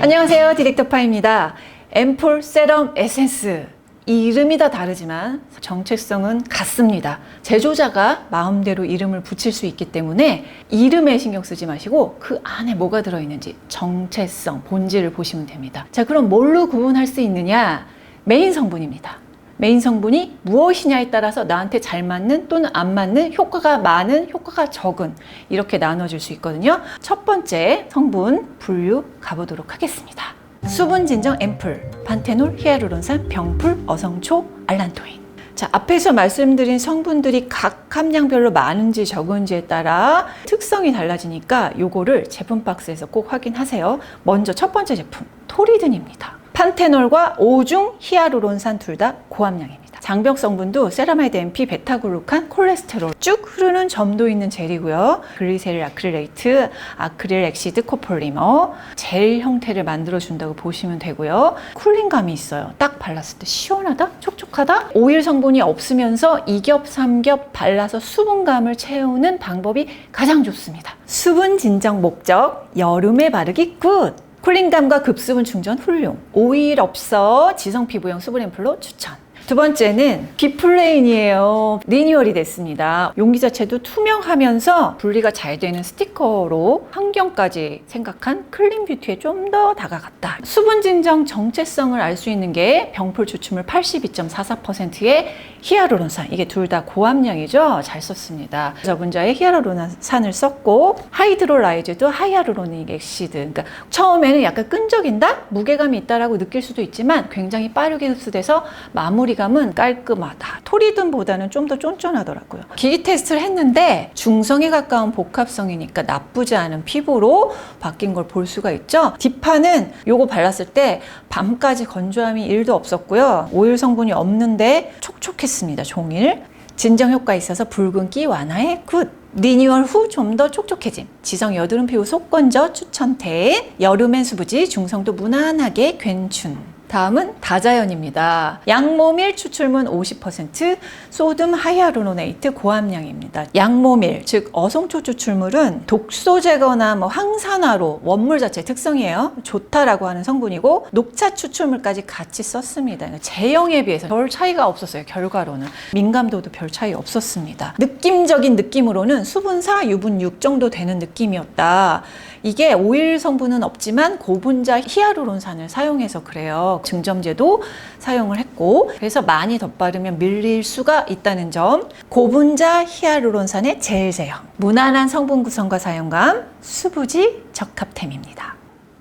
안녕하세요. 디렉터파입니다. 앰플 세럼 에센스. 이 이름이 다 다르지만 정체성은 같습니다. 제조자가 마음대로 이름을 붙일 수 있기 때문에 이름에 신경 쓰지 마시고 그 안에 뭐가 들어있는지 정체성, 본질을 보시면 됩니다. 자, 그럼 뭘로 구분할 수 있느냐? 메인 성분입니다. 메인 성분이 무엇이냐에 따라서 나한테 잘 맞는 또는 안 맞는 효과가 많은 효과가 적은 이렇게 나눠질 수 있거든요. 첫 번째 성분 분류 가보도록 하겠습니다. 수분 진정 앰플, 판테놀, 히아루론산, 병풀, 어성초, 알란토인. 자, 앞에서 말씀드린 성분들이 각 함량별로 많은지 적은지에 따라 특성이 달라지니까 요거를 제품 박스에서 꼭 확인하세요. 먼저 첫 번째 제품, 토리든입니다. 판테놀과 오중 히아루론산 둘 다 고함량입니다. 장벽 성분도 세라마이드 MP, 베타글루칸, 콜레스테롤 쭉 흐르는 점도 있는 젤이고요. 글리세릴 아크릴레이트, 아크릴 엑시드 코폴리머 젤 형태를 만들어 준다고 보시면 되고요. 쿨링감이 있어요. 딱 발랐을 때 시원하다, 촉촉하다. 오일 성분이 없으면서 이겹 삼겹 발라서 수분감을 채우는 방법이 가장 좋습니다. 수분 진정 목적 여름에 바르기 굿. 쿨링감과 급수분 충전 훌륭. 오일 없어 지성 피부용 수분 앰플로 추천. 두 번째는 비플레인이에요. 리뉴얼이 됐습니다. 용기 자체도 투명하면서 분리가 잘 되는 스티커로 환경까지 생각한 클린 뷰티에 좀 더 다가갔다. 수분 진정 정체성을 알 수 있는 게 병풀 추출물 82.44%의 히아루론산. 이게 둘 다 고함량이죠. 잘 썼습니다. 저분자에 히아루론산을 썼고 하이드롤라이즈도 하이아루로닉 엑시드. 그러니까 처음에는 약간 끈적인다, 무게감이 있다라고 느낄 수도 있지만 굉장히 빠르게 흡수돼서 마무리감은 깔끔하다. 토리든보다는 좀 더 쫀쫀하더라고요. 기기 테스트를 했는데 중성에 가까운 복합성이니까 나쁘지 않은 피부로 바뀐 걸 볼 수가 있죠. 딥파는 요거 발랐을 때 밤까지 건조함이 1도 없었고요. 오일 성분이 없는데 촉촉 했습니다. 종일. 진정 효과 있어서 붉은기 완화에 굿. 리뉴얼 후 좀 더 촉촉해짐. 지성 여드름 피부 속건져 추천템. 여름엔 수부지 중성도 무난하게 괜춘. 다음은 다자연입니다. 양모밀 추출물 50%, 소듐 하이아루로네이트 고함량입니다. 양모밀, 즉 어성초 추출물은 독소 제거나 뭐 항산화로 원물 자체 특성이에요. 좋다라고 하는 성분이고 녹차 추출물까지 같이 썼습니다. 그러니까 제형에 비해서 별 차이가 없었어요. 결과로는 민감도도 별 차이 없었습니다. 느낌적인 느낌으로는 수분 4, 유분 6 정도 되는 느낌이었다. 이게 오일 성분은 없지만 고분자 히아루론산을 사용해서 그래요. 증점제도 사용을 했고 그래서 많이 덧바르면 밀릴 수가 있다는 점. 고분자 히아루론산의 젤 제형. 무난한 성분 구성과 사용감. 수부지 적합템입니다.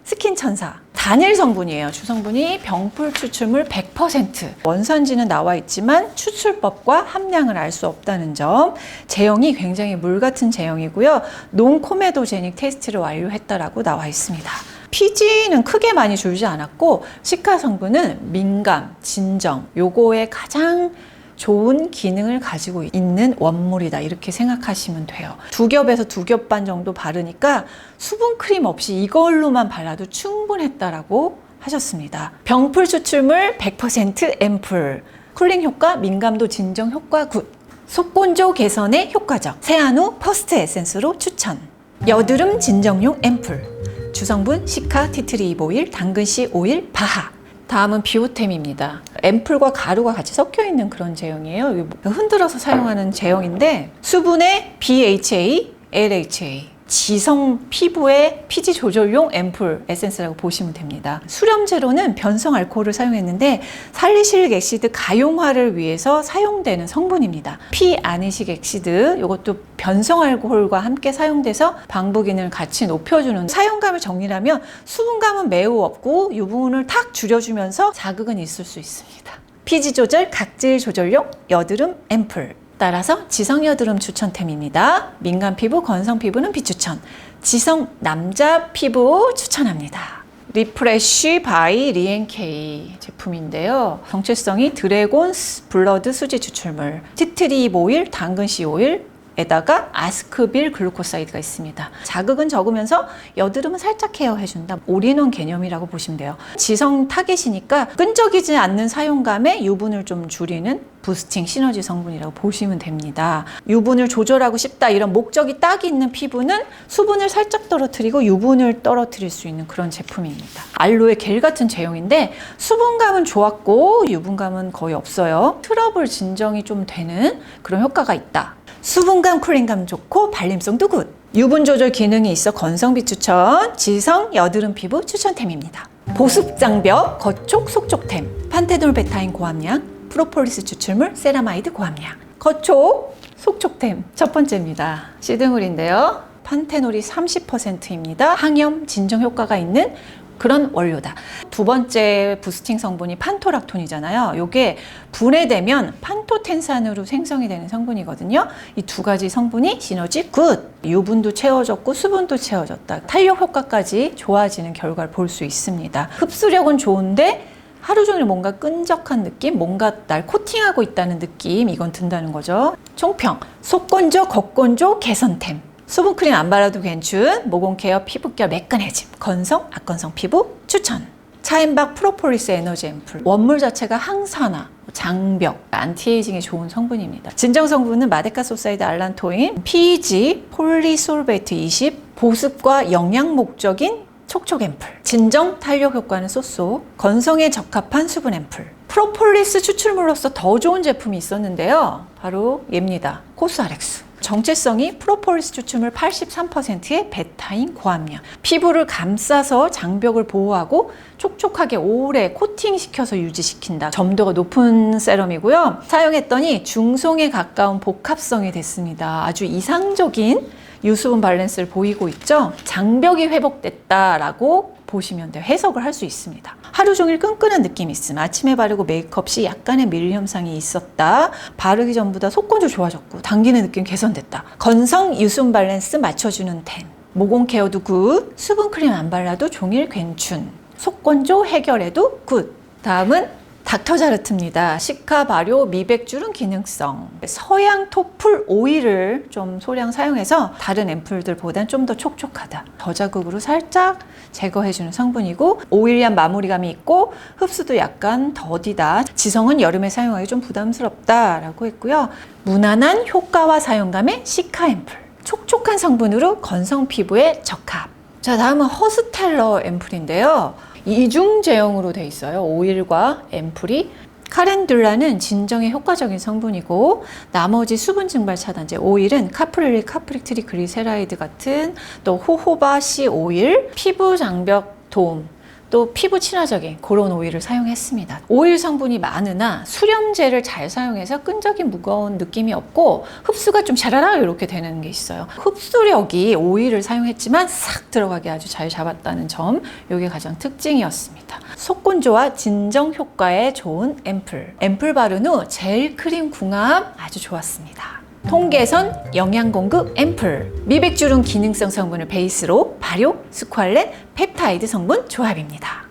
스킨 천사. 단일 성분이에요. 주성분이 병풀 추출물 100%. 원산지는 나와 있지만 추출법과 함량을 알 수 없다는 점. 제형이 굉장히 물 같은 제형이고요. 논코메도제닉 테스트를 완료했다라고 나와 있습니다. 피지는 크게 많이 줄지 않았고 시카 성분은 민감, 진정 요거에 가장 좋은 기능을 가지고 있는 원물이다. 이렇게 생각하시면 돼요. 두 겹에서 두 겹 반 정도 바르니까 수분 크림 없이 이걸로만 발라도 충분했다라고 하셨습니다. 병풀 추출물 100% 앰플. 쿨링 효과 민감도 진정 효과 굿. 속건조 개선에 효과적. 세안후 퍼스트 에센스로 추천. 여드름 진정용 앰플. 주성분 시카 티트리입 오일 당근씨 오일 바하 다음은 비오템입니다. 앰플과 가루가 같이 섞여 있는 그런 제형이에요. 흔들어서 사용하는 제형인데 수분의 BHA, LHA 지성 피부의 피지 조절용 앰플 에센스라고 보시면 됩니다. 수렴 제로는 변성 알코올을 사용했는데 살리실릭 엑시드 가용화를 위해서 사용되는 성분입니다. 피아니식 엑시드 이것도 변성 알코올과 함께 사용돼서 방부 기능을 같이 높여주는 사용감을 정리하면 수분감은 매우 없고 유분을 탁 줄여주면서 자극은 있을 수 있습니다. 피지 조절, 각질 조절용 여드름 앰플 따라서 지성 여드름 추천템입니다. 민감 피부, 건성 피부는 비추천. 지성 남자 피부 추천합니다. 리프레쉬 바이 리엔케이 제품인데요. 정체성이 드래곤 블러드 수지 추출물, 티트리 오일, 당근 씨 오일, 에다가 아스크빌 글루코사이드가 있습니다. 자극은 적으면서 여드름은 살짝 케어해준다. 올인원 개념이라고 보시면 돼요. 지성 타겟이니까 끈적이지 않는 사용감에 유분을 좀 줄이는 부스팅 시너지 성분이라고 보시면 됩니다. 유분을 조절하고 싶다 이런 목적이 딱 있는 피부는 수분을 살짝 떨어뜨리고 유분을 떨어뜨릴 수 있는 그런 제품입니다. 알로에 겔 같은 제형인데 수분감은 좋았고 유분감은 거의 없어요. 트러블 진정이 좀 되는 그런 효과가 있다. 수분감, 쿨링감 좋고 발림성도 굿. 유분 조절 기능이 있어 건성비 추천, 지성, 여드름 피부 추천템입니다. 보습 장벽, 거촉, 속촉템, 판테놀 베타인 고함량, 프로폴리스 추출물, 세라마이드 고함량. 거촉, 속촉템 첫 번째입니다. 시드물인데요. 판테놀이 30%입니다. 항염 진정 효과가 있는 그런 원료다. 두 번째 부스팅 성분이 판토락톤이잖아요. 이게 분해되면 판토텐산으로 생성이 되는 성분이거든요. 이 두 가지 성분이 시너지 굿. 유분도 채워졌고 수분도 채워졌다. 탄력 효과까지 좋아지는 결과를 볼 수 있습니다. 흡수력은 좋은데 하루 종일 뭔가 끈적한 느낌, 뭔가 날 코팅하고 있다는 느낌, 이건 든다는 거죠. 총평, 속건조, 겉건조, 개선템. 수분크림 안 발라도 괜춘, 모공 케어, 피부결 매끈해짐, 건성, 악건성 피부 추천. 차인박 프로폴리스 에너지 앰플. 원물 자체가 항산화, 장벽, 안티에이징에 좋은 성분입니다. 진정 성분은 마데카 소사이드 알란토인, PEG, 폴리솔베이트 20, 보습과 영양 목적인 촉촉 앰플. 진정 탄력 효과는 쏘쏘. 건성에 적합한 수분 앰플. 프로폴리스 추출물로서 더 좋은 제품이 있었는데요. 바로 얘입니다. 코스알엑스. 정체성이 프로폴리스 추출물 83%의 베타인 고함량. 피부를 감싸서 장벽을 보호하고 촉촉하게 오래 코팅시켜서 유지시킨다. 점도가 높은 세럼이고요. 사용했더니 중성에 가까운 복합성이 됐습니다. 아주 이상적인 유수분 밸런스를 보이고 있죠. 장벽이 회복됐다라고 보시면 돼요. 해석을 할 수 있습니다. 하루 종일 끈끈한 느낌이 있음. 아침에 바르고 메이크업 시 약간의 밀 현상이 있었다. 바르기 전보다 속건조 좋아졌고 당기는 느낌 개선됐다. 건성 유수분 밸런스 맞춰주는 템. 모공 케어도 굿. 수분 크림 안 발라도 종일 괜춘. 속건조 해결에도 굿. 다음은 닥터자르트입니다. 시카 발효 미백 주름 기능성 서양 토플 오일을 좀 소량 사용해서 다른 앰플들보단 좀 더 촉촉하다. 저자극으로 살짝 제거해주는 성분이고 오일리한 마무리감이 있고 흡수도 약간 더디다. 지성은 여름에 사용하기 좀 부담스럽다라고 했고요. 무난한 효과와 사용감의 시카 앰플. 촉촉한 성분으로 건성 피부에 적합. 자, 다음은 허스텔러 앰플인데요. 이중 제형으로 돼 있어요. 오일과 앰플이 카렌듈라는 진정에 효과적인 성분이고 나머지 수분 증발 차단제 오일은 카프릴리 카프릭트리 그리세라이드 같은 또 호호바 씨 오일 피부 장벽 도움 또 피부 친화적인 그런 오일을 사용했습니다. 오일 성분이 많으나 수렴제를 잘 사용해서 끈적인 무거운 느낌이 없고 흡수가 좀 자라라 이렇게 되는 게 있어요. 흡수력이 오일을 사용했지만 싹 들어가게 아주 잘 잡았다는 점 이게 가장 특징이었습니다. 속건조와 진정 효과에 좋은 앰플. 앰플 바른 후 젤 크림 궁합 아주 좋았습니다. 통계선 영양 공급 앰플 미백주름 기능성 성분을 베이스로 발효, 스ኳ렌, 펩타이드 성분 조합입니다.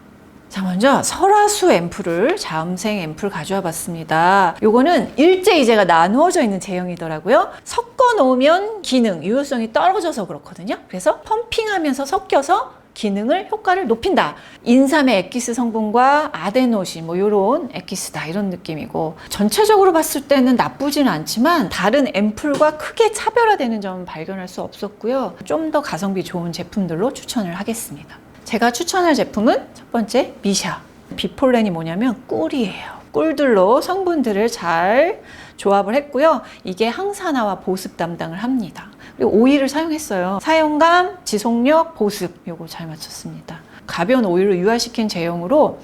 자 먼저 설화수 앰플을 자음생 앰플 가져와 봤습니다. 요거는 일제이제가 나누어져 있는 제형이더라고요. 섞어 놓으면 기능, 유효성이 떨어져서 그렇거든요. 그래서 펌핑하면서 섞여서 기능을 효과를 높인다. 인삼의 엑기스 성분과 아데노신 뭐 이런 엑기스다 이런 느낌이고 전체적으로 봤을 때는 나쁘지는 않지만 다른 앰플과 크게 차별화되는 점은 발견할 수 없었고요. 좀 더 가성비 좋은 제품들로 추천을 하겠습니다. 제가 추천할 제품은 첫 번째 미샤. 비폴렌이 뭐냐면 꿀이에요. 꿀들로 성분들을 잘 조합을 했고요. 이게 항산화와 보습 담당을 합니다. 그리고 오일을 사용했어요. 사용감, 지속력, 보습 요거 잘 맞췄습니다. 가벼운 오일로 유화시킨 제형으로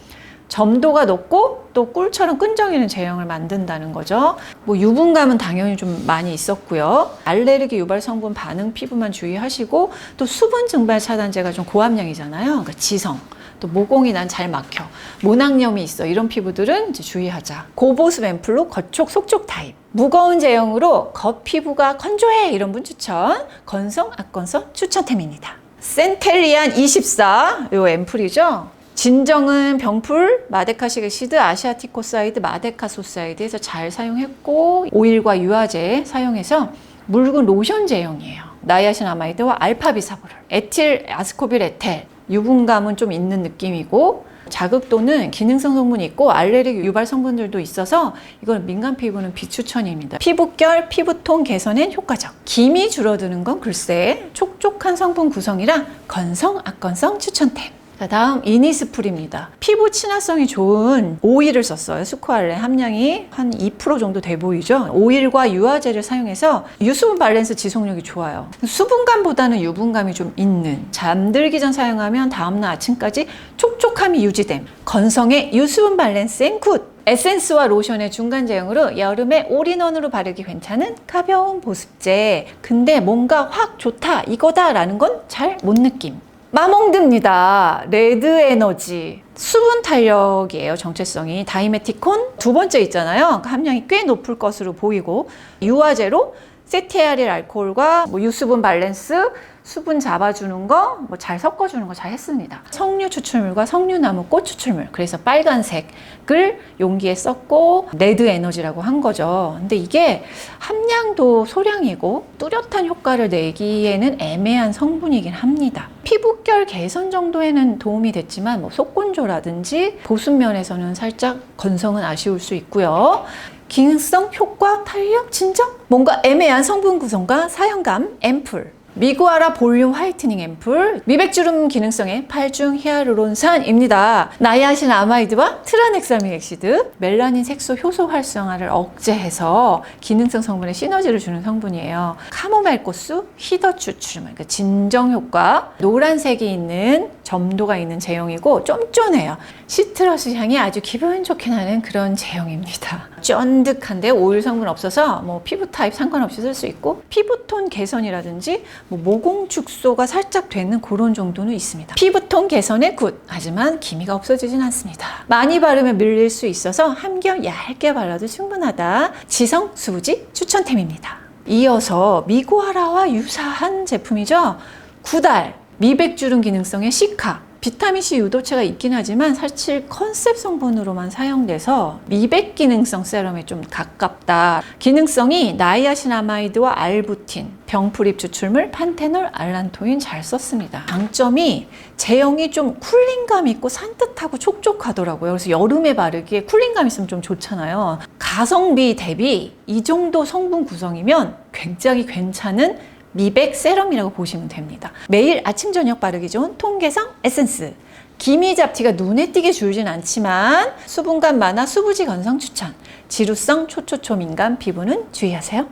점도가 높고 또 꿀처럼 끈적이는 제형을 만든다는 거죠. 뭐 유분감은 당연히 좀 많이 있었고요. 알레르기 유발 성분 반응 피부만 주의하시고 또 수분 증발 차단제가 좀 고함량이잖아요. 그러니까 지성. 또 모공이 난 잘 막혀. 모낭염이 있어. 이런 피부들은 이제 주의하자. 고보습 앰플로 겉촉, 속촉 타입. 무거운 제형으로 겉 피부가 건조해. 이런 분 추천. 건성, 악건성 추천템입니다. 센텔리안 24. 요 앰플이죠. 진정은 병풀, 마데카시게 시드, 아시아티코사이드, 마데카소사이드에서 잘 사용했고 오일과 유화제 사용해서 묽은 로션 제형이에요. 나이아신 아마이드와 알파비사브를, 에틸 아스코빌 에텔, 유분감은 좀 있는 느낌이고 자극도는 기능성 성분이 있고 알레르기 유발 성분들도 있어서 이건 민감 피부는 비추천입니다. 피부결, 피부톤 개선엔 효과적. 김이 줄어드는 건 글쎄 촉촉한 성분 구성이라 건성, 악건성 추천템. 자, 다음 이니스풀입니다. 피부 친화성이 좋은 오일을 썼어요. 스쿠알레 함량이 한 2% 정도 돼 보이죠? 오일과 유화제를 사용해서 유수분 밸런스 지속력이 좋아요. 수분감보다는 유분감이 좀 있는 잠들기 전 사용하면 다음날 아침까지 촉촉함이 유지됨. 건성의 유수분 밸런스 엔 굿. 에센스와 로션의 중간 제형으로 여름에 올인원으로 바르기 괜찮은 가벼운 보습제. 근데 뭔가 확 좋다, 이거다라는 건 잘 못 느낌. 마몽드입니다. 레드 에너지. 수분 탄력이에요, 정체성이. 다이메티콘 두 번째 있잖아요. 그 함량이 꽤 높을 것으로 보이고, 유화제로 세티아릴 알코올과 뭐 유수분 밸런스, 수분 잡아주는 거, 뭐 잘 섞어주는 거 잘 했습니다. 석류 추출물과 석류나무 꽃 추출물. 그래서 빨간색을 용기에 썼고, 레드 에너지라고 한 거죠. 근데 이게 함량도 소량이고, 뚜렷한 효과를 내기에는 애매한 성분이긴 합니다. 피부결 개선 정도에는 도움이 됐지만, 뭐 속건조라든지 보습 면에서는 살짝 건성은 아쉬울 수 있고요. 기능성, 효과, 탄력, 진정? 뭔가 애매한 성분 구성과 사용감, 앰플. 미구아라 볼륨 화이트닝 앰플 미백주름 기능성의 8중 히아루론산입니다. 나이아신 아마이드와 트라넥사믹 엑시드 멜라닌 색소 효소 활성화를 억제해서 기능성 성분에 시너지를 주는 성분이에요. 카모마일 꽃수 히더 추출물 그러니까 진정 효과 노란색이 있는 점도가 있는 제형이고 쫀쫀해요. 시트러스 향이 아주 기분 좋게 나는 그런 제형입니다. 쫀득한데 오일 성분 없어서 뭐 피부 타입 상관없이 쓸 수 있고 피부톤 개선이라든지 뭐 모공 축소가 살짝 되는 그런 정도는 있습니다. 피부톤 개선에 굿. 하지만 기미가 없어지진 않습니다. 많이 바르면 밀릴 수 있어서 한겹 얇게 발라도 충분하다. 지성 수부지 추천템입니다. 이어서 미고하라와 유사한 제품이죠. 구달 미백주름 기능성의 시카. 비타민C 유도체가 있긴 하지만 사실 컨셉 성분으로만 사용돼서 미백 기능성 세럼에 좀 가깝다. 기능성이 나이아신아마이드와 알부틴, 병풀입 추출물, 판테놀, 알란토인 잘 썼습니다. 장점이 제형이 좀 쿨링감 있고 산뜻하고 촉촉하더라고요. 그래서 여름에 바르기에 쿨링감 있으면 좀 좋잖아요. 가성비 대비 이 정도 성분 구성이면 굉장히 괜찮은 미백 세럼이라고 보시면 됩니다. 매일 아침 저녁 바르기 좋은 통개성 에센스. 기미 잡티가 눈에 띄게 줄진 않지만 수분감 많아 수부지 건성 추천. 지루성 초초초 민감 피부는 주의하세요.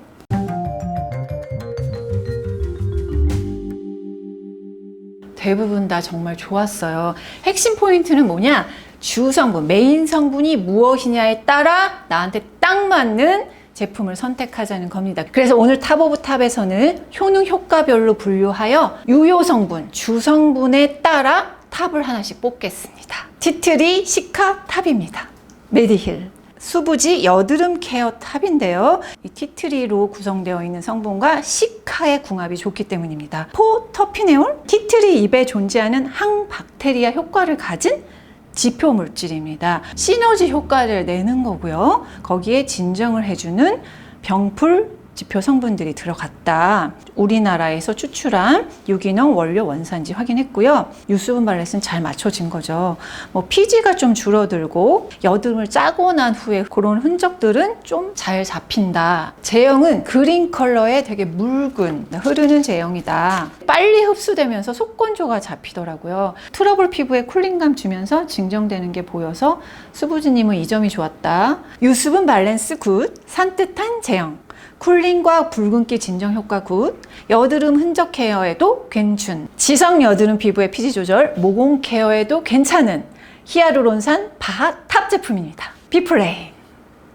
대부분 다 정말 좋았어요. 핵심 포인트는 뭐냐? 주 성분, 메인 성분이 무엇이냐에 따라 나한테 딱 맞는 제품을 선택하자는 겁니다. 그래서 오늘 탑 오브 탑에서는 효능 효과별로 분류하여 유효 성분, 주 성분에 따라 탑을 하나씩 뽑겠습니다. 티트리 시카 탑입니다. 메디힐. 수부지 여드름 케어 탑인데요. 이 티트리로 구성되어 있는 성분과 시카의 궁합이 좋기 때문입니다. 포터피네올, 티트리 잎에 존재하는 항박테리아 효과를 가진 지표 물질입니다. 시너지 효과를 내는 거고요. 거기에 진정을 해주는 병풀 지표 성분들이 들어갔다. 우리나라에서 추출한 유기농 원료 원산지 확인했고요. 유수분 발렛은 잘 맞춰진 거죠. 뭐 피지가 좀 줄어들고 여드름을 짜고 난 후에 그런 흔적들은 좀 잘 잡힌다. 제형은 그린 컬러의 되게 묽은 흐르는 제형이다. 빨리 흡수되면서 속건조가 잡히더라고요. 트러블 피부에 쿨링감 주면서 진정되는 게 보여서 수부지님은 이 점이 좋았다. 유수분 밸런스 굿, 산뜻한 제형. 쿨링과 붉은기 진정 효과 굿, 여드름 흔적 케어에도 괜춘, 지성 여드름 피부의 피지 조절, 모공 케어에도 괜찮은 히아루론산 바하 탑 제품입니다. 비플레이.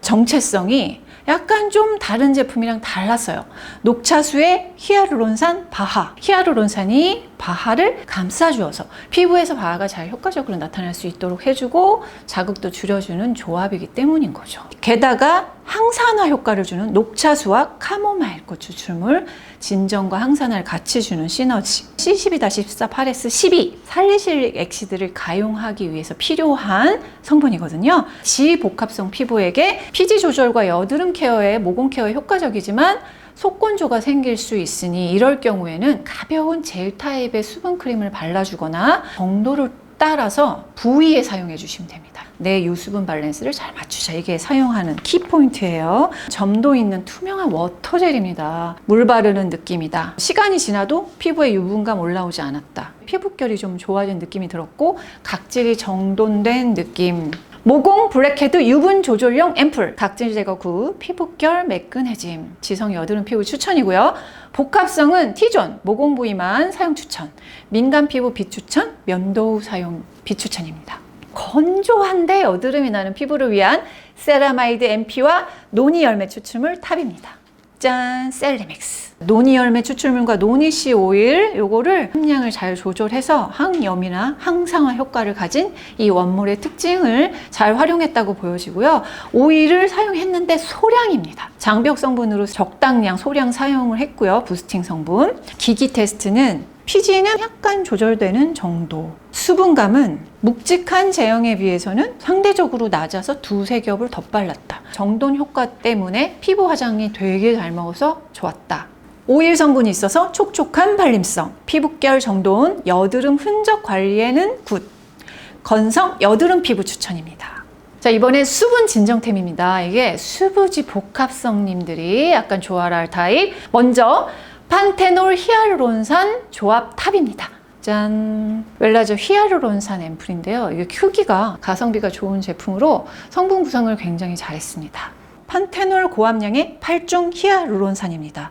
정체성이 약간 좀 다른 제품이랑 달랐어요. 녹차수의 히아루론산 바하. 히아루론산이 바하를 감싸주어서 피부에서 바하가 잘 효과적으로 나타날 수 있도록 해주고 자극도 줄여주는 조합이기 때문인 거죠. 게다가 항산화 효과를 주는 녹차수와 카모마일 꽃 추출물, 진정과 항산화를 같이 주는 시너지. C12-14-8S12 살리실릭 엑시드를 가용하기 위해서 필요한 성분이거든요. 지복합성 피부에게 피지 조절과 여드름 케어에 모공 케어에 효과적이지만 속건조가 생길 수 있으니 이럴 경우에는 가벼운 젤 타입의 수분 크림을 발라주거나 정도를 따라서 부위에 사용해 주시면 됩니다. 내 유수분 밸런스를 잘 맞추자. 이게 사용하는 키포인트예요. 점도 있는 투명한 워터젤입니다. 물 바르는 느낌이다. 시간이 지나도 피부에 유분감 올라오지 않았다. 피부결이 좀 좋아진 느낌이 들었고 각질이 정돈된 느낌. 모공 블랙헤드 유분 조절용 앰플 각질 제거 후 피부결 매끈해짐. 지성 여드름 피부 추천이고요. 복합성은 T존 모공 부위만 사용 추천. 민감 피부 비추천 면도 후 사용 비추천입니다. 건조한데 여드름이 나는 피부를 위한 세라마이드 MP와 노니 열매 추출물 탑입니다 짠 셀리믹스. 노니 열매 추출물과 노니 씨 오일 요거를 함량을 잘 조절해서 항염이나 항상화 효과를 가진 이 원물의 특징을 잘 활용했다고 보여지고요. 오일을 사용했는데 소량입니다. 장벽 성분으로 적당량 소량 사용을 했고요. 부스팅 성분. 기기 테스트는 피지는 약간 조절되는 정도. 수분감은 묵직한 제형에 비해서는 상대적으로 낮아서 두세 겹을 덧발랐다. 정돈 효과 때문에 피부 화장이 되게 잘 먹어서 좋았다. 오일 성분이 있어서 촉촉한 발림성, 피부결 정돈, 여드름 흔적 관리에는 굿. 건성 여드름 피부 추천입니다. 자, 이번엔 수분 진정템입니다. 이게 수부지 복합성님들이 약간 좋아라 할 타입. 먼저 판테놀 히알루론산 조합 탑입니다. 짠! 웰라저 히알루론산 앰플인데요. 이게 크기가 가성비가 좋은 제품으로 성분 구성을 굉장히 잘했습니다. 판테놀 고함량의 8중 히알루론산입니다.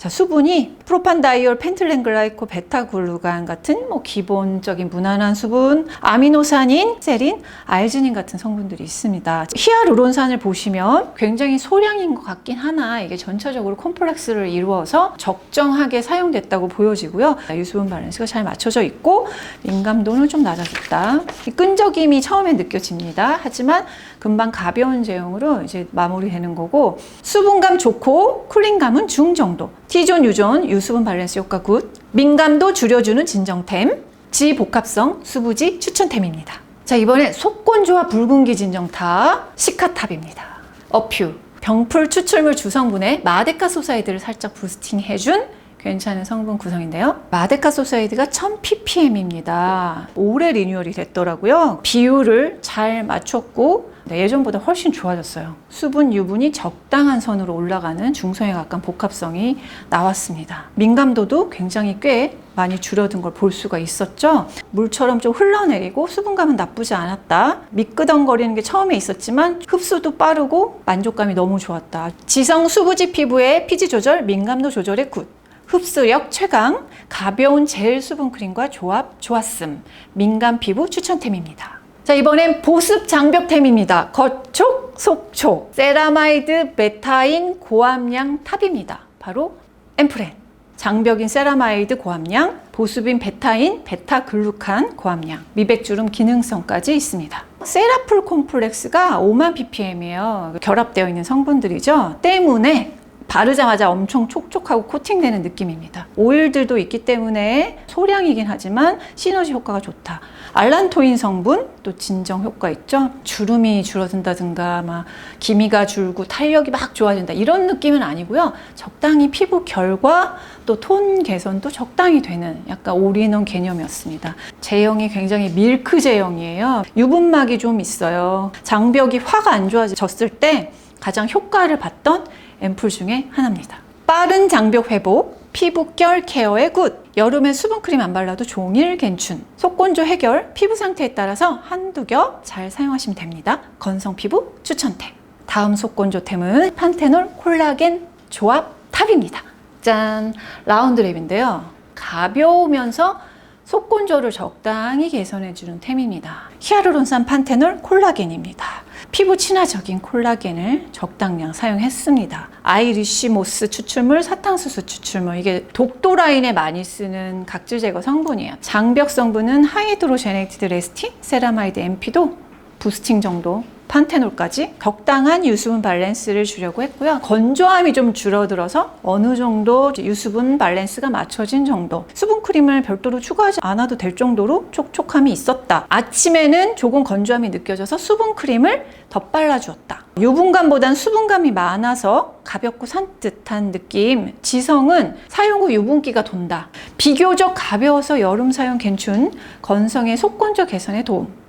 자, 수분이 프로판다이올, 펜틀렌글라이코, 베타글루간 같은 뭐 기본적인 무난한 수분, 아미노산인, 세린, 알지닌 같은 성분들이 있습니다. 히알루론산을 보시면 굉장히 소량인 것 같긴 하나 이게 전체적으로 콤플렉스를 이루어서 적정하게 사용됐다고 보여지고요. 유수분 밸런스가 잘 맞춰져 있고 민감도는 좀 낮아졌다. 이 끈적임이 처음에 느껴집니다. 하지만 금방 가벼운 제형으로 이제 마무리되는 거고 수분감 좋고 쿨링감은 중 정도. T존, U존, 유수분 밸런스 효과 굿. 민감도 줄여주는 진정템. 지복합성 수부지 추천템입니다. 자, 이번엔 속건조와 붉은기 진정탑 시카탑입니다. 어퓨. 병풀 추출물 주성분에 마데카 소사이드를 살짝 부스팅해준 괜찮은 성분 구성인데요. 마데카 소사이드가 1000ppm입니다. 올해 리뉴얼이 됐더라고요. 비율을 잘 맞췄고 네, 예전보다 훨씬 좋아졌어요. 수분, 유분이 적당한 선으로 올라가는 중성에 가까운 복합성이 나왔습니다. 민감도도 굉장히 꽤 많이 줄어든 걸 볼 수가 있었죠. 물처럼 좀 흘러내리고 수분감은 나쁘지 않았다. 미끄덩거리는 게 처음에 있었지만 흡수도 빠르고 만족감이 너무 좋았다. 지성 수부지 피부의 피지 조절, 민감도 조절에 굿. 흡수력 최강, 가벼운 젤 수분 크림과 조합 좋았음. 민감 피부 추천템입니다. 자, 이번엔 보습 장벽템입니다. 겉촉, 속촉. 세라마이드 베타인 고함량 탑입니다. 바로 앰프렌. 장벽인 세라마이드 고함량, 보습인 베타인, 베타글루칸 고함량, 미백주름 기능성까지 있습니다. 세라풀 콤플렉스가 5만 ppm이에요. 결합되어 있는 성분들이죠. 때문에 바르자마자 엄청 촉촉하고 코팅되는 느낌입니다. 오일들도 있기 때문에 소량이긴 하지만 시너지 효과가 좋다. 알란토인 성분 또 진정 효과 있죠. 주름이 줄어든다든가 막 기미가 줄고 탄력이 막 좋아진다 이런 느낌은 아니고요. 적당히 피부 결과 또 톤 개선도 적당히 되는 약간 올인원 개념이었습니다. 제형이 굉장히 밀크 제형이에요. 유분막이 좀 있어요. 장벽이 확 안 좋아졌을 때 가장 효과를 봤던 앰플 중에 하나입니다. 빠른 장벽 회복, 피부결 케어에 굿. 여름에 수분크림 안 발라도 종일 괜춘. 속건조 해결, 피부 상태에 따라서 한두 겹 잘 사용하시면 됩니다. 건성 피부 추천템. 다음 속건조템은 판테놀 콜라겐 조합 탑입니다. 짠! 라운드 랩인데요. 가벼우면서 속건조를 적당히 개선해주는 템입니다. 히아루론산 판테놀 콜라겐입니다. 피부 친화적인 콜라겐을 적당량 사용했습니다. 아이리쉬 모스 추출물, 사탕수수 추출물 이게 독도 라인에 많이 쓰는 각질 제거 성분이에요. 장벽 성분은 하이드로제네이티드 레스틴, 세라마이드 MP도 부스팅 정도 판테놀까지 적당한 유수분 밸런스를 주려고 했고요. 건조함이 좀 줄어들어서 어느 정도 유수분 밸런스가 맞춰진 정도. 수분 크림을 별도로 추가하지 않아도 될 정도로 촉촉함이 있었다. 아침에는 조금 건조함이 느껴져서 수분 크림을 덧발라 주었다. 유분감보단 수분감이 많아서 가볍고 산뜻한 느낌. 지성은 사용 후 유분기가 돈다. 비교적 가벼워서 여름 사용 괜춘. 건성의 속건조 개선에 도움.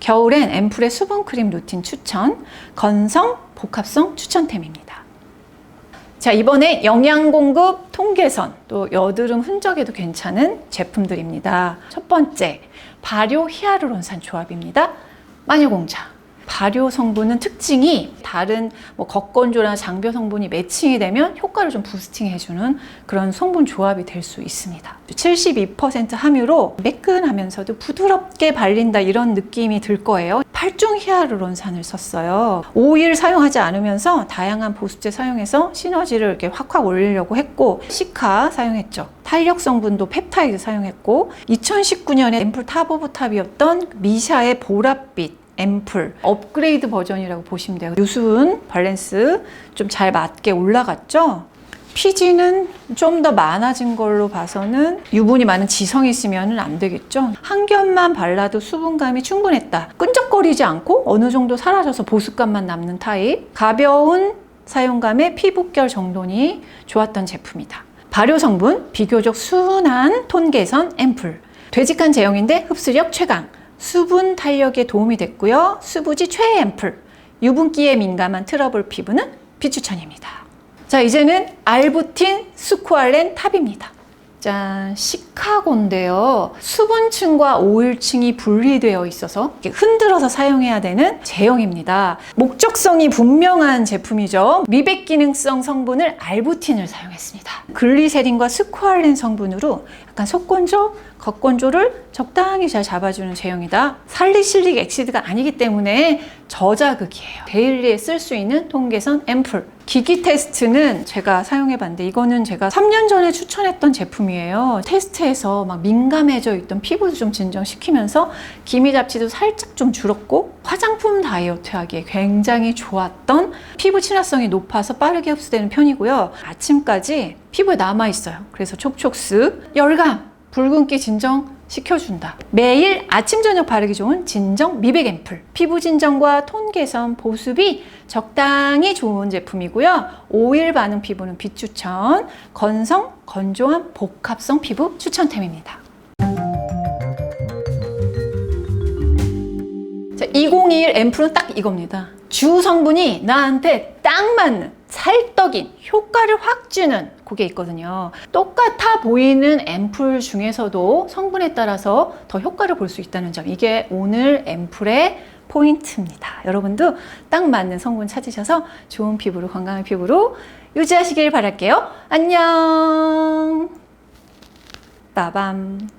겨울엔 앰플의 수분 크림 루틴 추천. 건성 복합성 추천템입니다. 자, 이번에 영양 공급 통계선 또 여드름 흔적에도 괜찮은 제품들입니다. 첫 번째, 발효 히아루론산 조합입니다. 마녀공차. 발효 성분은 특징이 다른 뭐 겉건조나 장벼 성분이 매칭이 되면 효과를 좀 부스팅해주는 그런 성분 조합이 될 수 있습니다. 72% 함유로 매끈하면서도 부드럽게 발린다 이런 느낌이 들 거예요. 8종 히아루론산을 썼어요. 오일 사용하지 않으면서 다양한 보습제 사용해서 시너지를 이렇게 확확 올리려고 했고 시카 사용했죠. 탄력 성분도 펩타이드 사용했고 2019년에 앰플 탑 오브 탑이었던 미샤의 보랏빛 앰플 업그레이드 버전이라고 보시면 돼요. 유수분 밸런스 좀 잘 맞게 올라갔죠. 피지는 좀 더 많아진 걸로 봐서는 유분이 많은 지성이 있으면 안 되겠죠. 한 겹만 발라도 수분감이 충분했다. 끈적거리지 않고 어느 정도 사라져서 보습감만 남는 타입. 가벼운 사용감의 피부결 정돈이 좋았던 제품이다. 발효 성분 비교적 순한 톤 개선 앰플. 되직한 제형인데 흡수력 최강. 수분 탄력에 도움이 됐고요. 수부지 최애 앰플. 유분기에 민감한 트러블 피부는 비추천입니다. 자, 이제는 알부틴 스쿠알렌 탑입니다. 짠, 시카고인데요. 수분층과 오일층이 분리되어 있어서 흔들어서 사용해야 되는 제형입니다. 목적성이 분명한 제품이죠. 미백 기능성 성분을 알부틴을 사용했습니다. 글리세린과 스쿠알렌 성분으로 약간 속건조, 겉건조를 적당히 잘 잡아주는 제형이다. 살리실릭 엑시드가 아니기 때문에 저자극이에요. 데일리에 쓸 수 있는 통계선 앰플. 기기 테스트는 제가 사용해봤는데 이거는 제가 3년 전에 추천했던 제품이에요. 테스트에서 막 민감해져 있던 피부도 좀 진정시키면서 기미 잡티도 살짝 좀 줄었고 화장품 다이어트 하기에 굉장히 좋았던 피부 친화성이 높아서 빠르게 흡수되는 편이고요. 아침까지 피부에 남아있어요. 그래서 촉촉스, 열감, 붉은기 진정 시켜준다. 매일 아침 저녁 바르기 좋은 진정 미백 앰플. 피부 진정과 톤 개선, 보습이 적당히 좋은 제품이고요. 오일 반응 피부는 비추천, 건성, 건조한 복합성 피부 추천템입니다. 자, 2021 앰플은 딱 이겁니다. 주 성분이 나한테 딱 맞는 찰떡인 효과를 확 주는 그게 있거든요. 똑같아 보이는 앰플 중에서도 성분에 따라서 더 효과를 볼 수 있다는 점. 이게 오늘 앰플의 포인트입니다. 여러분도 딱 맞는 성분 찾으셔서 좋은 피부로 건강한 피부로 유지하시길 바랄게요. 안녕. 빠밤.